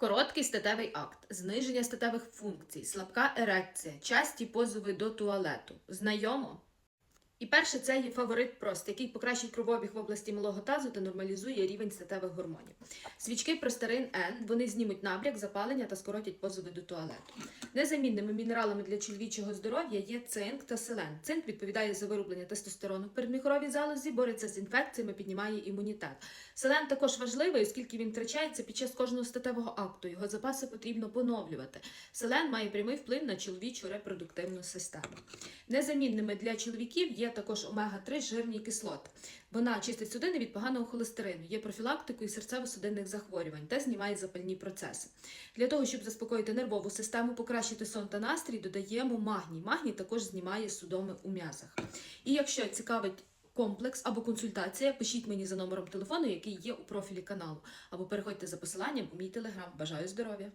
Короткий статевий акт, зниження статевих функцій, слабка ерекція, часті позови до туалету. Знайомо? І перше це є фаворит прост, який покращить кровообіг в області малого тазу та нормалізує рівень статевих гормонів. Свічки простарин N, вони знімуть набряк, запалення та скоротять позови до туалету. Незамінними мінералами для чоловічого здоров'я є цинк та селен. Цинк відповідає за вироблення тестостерону в передміхоровій залозі, бореться з інфекціями, піднімає імунітет. Селен також важливий, оскільки він втрачається під час кожного статевого акту. Його запаси потрібно поновлювати. Селен має прямий вплив на чоловічу репродуктивну систему. Незамінними для чоловіків також омега-3 жирні кислоти. Вона чистить судини від поганого холестерину, є профілактикою серцево-судинних захворювань та знімає запальні процеси. Для того, щоб заспокоїти нервову систему, покращити сон та настрій, додаємо магній. Магній також знімає судоми у м'язах. І якщо цікавить комплекс або консультація, пишіть мені за номером телефону, який є у профілі каналу, або переходьте за посиланням у мій телеграм. Бажаю здоров'я!